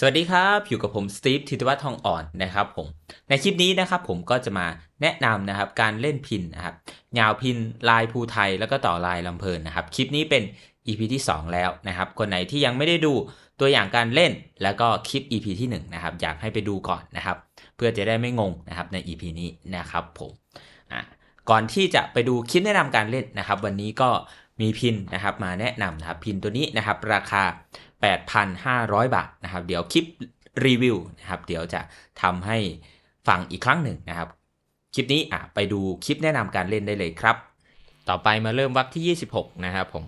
สวัสดีครับ อยู่กับผมสตีฟธิตวัฒน์ทองอ่อนนะครับผมในคลิปนี้นะครับผมก็จะมาแนะนำนะครับการเล่นพินนะครับยาวพินลายภูไทยแล้วก็ต่อลายลำเพลินนะครับคลิปนี้เป็น EP ที่ 2 แล้วนะครับคนไหนที่ยังไม่ได้ดูตัวอย่างการเล่นแล้วก็คลิป EP ที่1นะครับอยากให้ไปดูก่อนนะครับเพื่อจะได้ไม่งงนะครับใน EP นี้นะครับผมก่อนที่จะไปดูคลิปแนะนำการเล่นนะครับ วันนี้ก็มีพินนะครับมาแนะนำนะครับพินตัวนี้นะครับราคา 8,500 บาทนะครับ เดี๋ยวคลิปรีวิวนะครับ เดี๋ยวจะทำให้ฟังอีกครั้งหนึ่งนะครับ คลิปนี้อะไปดูคลิปแนะนำการเล่นได้เลยครับ ต่อไปมาเริ่มวรรคที่ 26 นะครับผม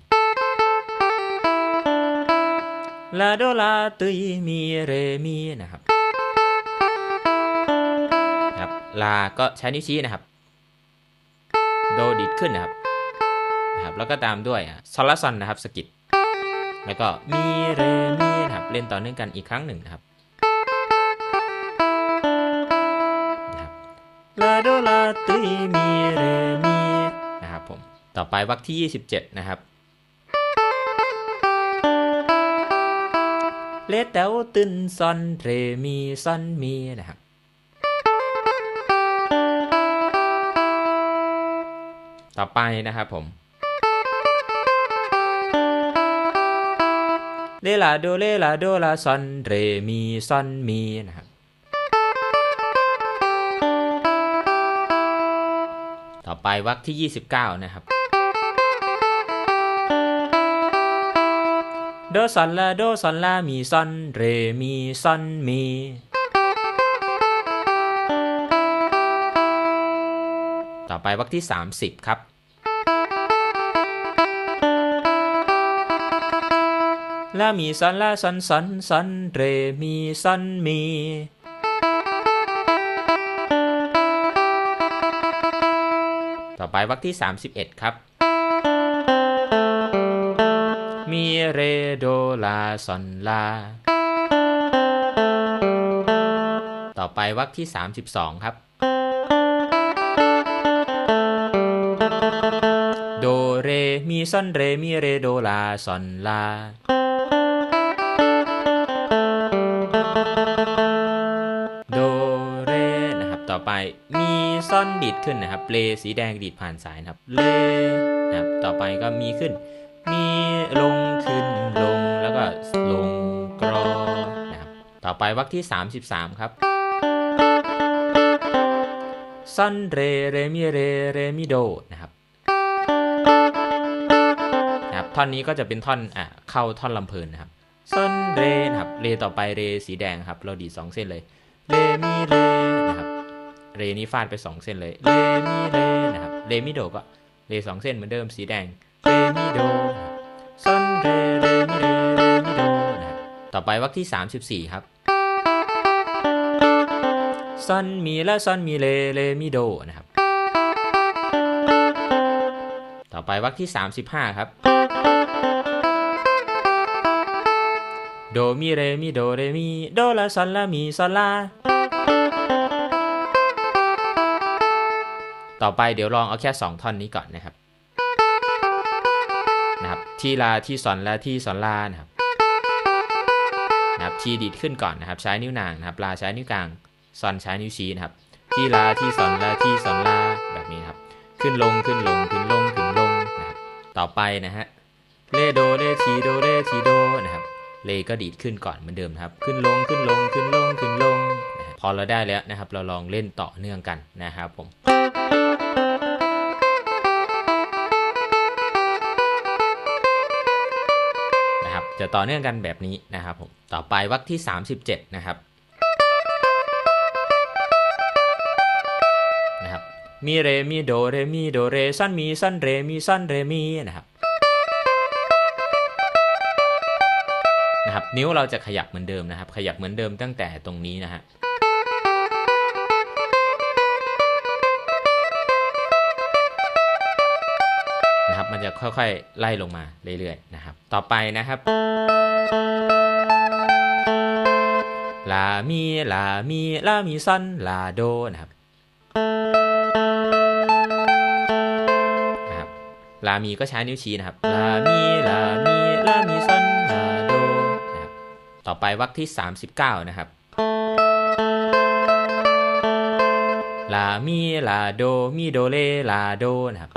ลาโดลาตุยมีเรมีนะครับครับลาก็ใช้นิ้วชี้นะครับ โดดิดขึ้นนะครับนะครับ แล้วก็ตามด้วยอะซอลาซอนนะครับสกิด แล้วก็มีเรมีนะครับเล่นต่อเนื่องกันอีกครั้งหนึ่งนะครับนะครับลาโดลาตุยมีเรมีนะครับผมต่อไปวรรคที่ 27 นะครับเลเตวตึนซอนเรมีซอนมีนะครับต่อไปนะครับผม เลลาโดเลลาโดลาซอนเรมีซอนมีนะครับต่อไปวรรคที่ 29 นะครับโดซอนลาโดซอนลามีซอนเรมีซอนมีต่อไปวรรคที่ 30 ครับ ลามีซอนลาซอนซอนซอนเรมีซอนมีต่อไปวรรคที่ 31 ครับ มีเรโดลาซอนลา ต่อไปวรรคที่ 32 ครับ โดเรมีซอนเรมีเรโดลาซอนลา โดเรนะครับต่อไปมีซ่อนดีดขึ้นนะครับเลสีแดงดีดผ่านสายนะครับเลนะครับต่อไปก็มีขึ้น มีลงขึ้นลงแล้วก็ลงกรอนะครับต่อไปวรรคที่ 33 ครับซ่อนเรเรมิเรเรมิโดนะครับนะครับท่อนนี้ก็จะเป็นท่อนอะเข้าท่อนลำเพลินนะครับ ซ่อนเรนะครับเรต่อไปเรสีแดงครับ เราดีดสองเส้นเลยเรมิเรนะครับเรนี้ฟาดไป 2 เส้นเลยเรมิเรนะครับเรมิโดก็เรสองเส้นเหมือนเดิมสีแดงเรมิโดนะครับซนเรเรมิเรเรมิโดนะครับต่อไปวรรคที่ 34 ครับซอนมีและซอนมีเรเรมิโดนะครับ ต่อไปวรรคที่ 35 ครับ โดมิเรมิโดเรมิโดลาซอนลามีซอนลา ต่อไปเดี๋ยวลองเอาแค่ 2 ท่อนนี้ก่อนนะครับ นะครับที่ลาที่ซอนและที่ซอนลานะครับนะครับทีดีดขึ้นก่อนนะครับ ใช้นิ้วนางนะครับลาใช้นิ้วกลางซอนใช้นิ้วชี้นะครับ ที่ลาที่ซอนและที่ซอนลาแบบนี้ครับ ขึ้นลงขึ้นลงขึ้นลงขึ้นลงนะครับต่อไปนะฮะเลโดเลทีโดเลทีโดนะครับ เลก็ดีดขึ้นก่อนเหมือนเดิมครับ ขึ้นลงขึ้นลงขึ้นลงขึ้นลงพอเราได้แล้วนะครับ เราลองเล่นต่อเนื่องกันนะครับผมนะครับจะต่อเนื่องกันแบบนี้นะครับผมต่อไปวรรคที่ 37 นะครับนะครับ มีเรมีโดเรมีโดเรซันมีซันเรมีซันเรมีนะครับ นะครับนิ้วเราจะขยับเหมือนเดิมนะครับ ขยับเหมือนเดิมตั้งแต่ตรงนี้นะฮะนะครับมันจะค่อยๆไล่ลงมาเรื่อยๆนะครับ ต่อไปนะครับลามีลามีลามีซันลาโดนะครับนะครับลามีก็ใช้นิ้วชี้นะครับ ลามี ลามี ต่อต่อไปวรรคที่ 39 นะครับลามีลาโดมีโดเลลาโดนะครับ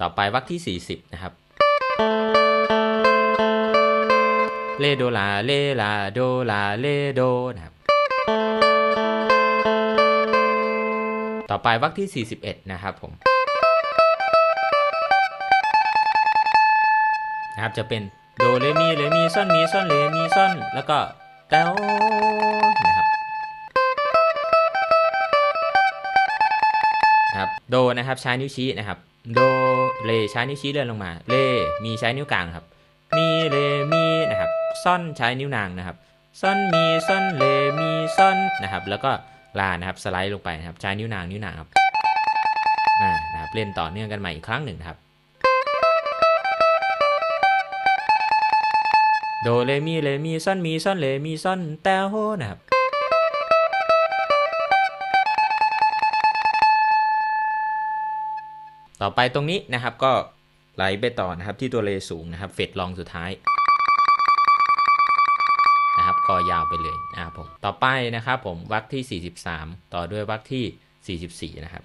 ต่อไปวรรคที่ 40 นะครับเลโดลาเลลาโดลาเลโดนะครับ ต่อไปวรรคที่ 41 นะครับผม นะครับ จะเป็นโดเลมีเลมีซ่อนมีซ่อนเลมีซ่อนแล้วก็แต้วนะครับนะครับโดนะครับใช้นิ้วชี้นะครับ โดเลใช้นิ้วชี้เลื่อนลงมาเลมีใช้นิ้วกลางครับ มีเลมีนะครับซ่อนใช้นิ้วนางนะครับซ่อนมีซ่อนเลมีซ่อนนะครับ แล้วก็ลานะครับสไลด์ลงไปนะครับใช้นิ้วนางนิ้วนางครับอ่านะครับเล่นต่อเนื่องกันใหม่อีกครั้งหนึ่งครับ โดเลมีเลมีซ่อนมีซ่อนเลมีซ่อนแต้วนะครับต่อไปตรงนี้นะครับก็ไหลไปต่อนะครับที่ตัวเลสูงนะครับ เฟดลองสุดท้ายนะครับก็ยาวไปเลยนะครับผมต่อไปนะครับผมวรรคที่ 43 ต่อด้วยวรรคที่ 44 นะครับ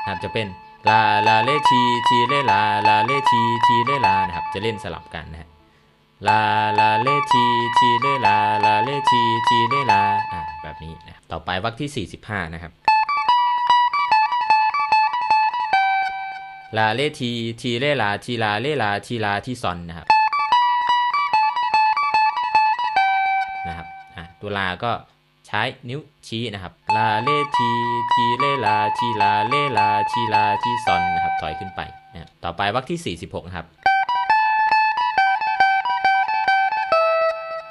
นะครับจะเป็น ลาลาเลทีทีเลลาลาเลทีทีเลลานะครับ จะเล่นสลับกันนะฮะลาลาเลทีทีเลลาลาเลทีทีเลลาอะแบบนี้นะต่อไปวรรคที่ 45 นะครับลาเลทีทีเลลาทีลาเลลาทีลาที่ซอนนะครับนะครับอะตัวลาก็ใช้นิ้วชี้นะครับ ลาเลทีทีเลลาทีลาเลลาทีลาทีซอนนะครับถอยขึ้นไปนะครับต่อไปวรรคที่ 46นะครับ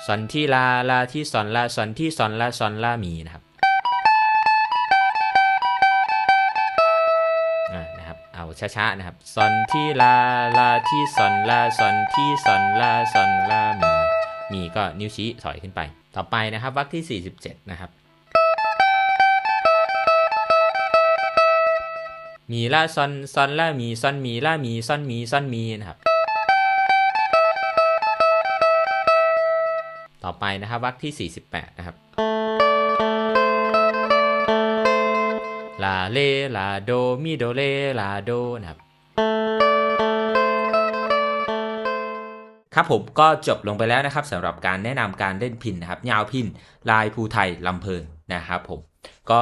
ซอนที่ลาลาที่ซอนลาซอนที่ซอนลาซอนลามีนะครับอ่านะครับเอาช้าๆนะครับซอนที่ลาลาที่ซอนลาซอนที่ซอนลาซอนลามีมีก็นิ้วชี้ถอยขึ้นไป ต่อไปนะครับวรรคที่ 47 นะครับ มีลาซอนซอนลามีซอนมีลามีซอนมีซอนมีนะครับ ต่อไปนะครับวรรคที่ 48 นะครับลาเลลาโดมิโดเลลาโดนะครับครับผมก็จบลงไปแล้วนะครับสำหรับการแนะนำการเล่นพินนะครับยาวพินลายภูไทยลำเพลินนะครับผมก็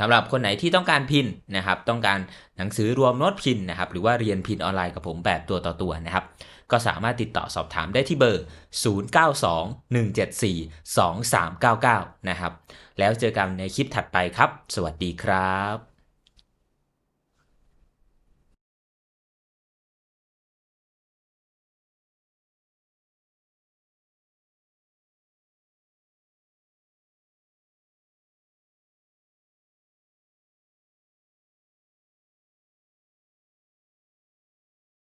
สำหรับคนไหนที่ต้องการพินนะครับ ต้องการหนังสือรวมโน้ตพินนะครับ หรือว่าเรียนพินออนไลน์กับผมแบบตัวต่อตัวนะครับ ก็สามารถติดต่อสอบถามได้ที่เบอร์ 0921742399 นะครับ แล้วเจอกันในคลิปถัดไปครับ สวัสดีครับ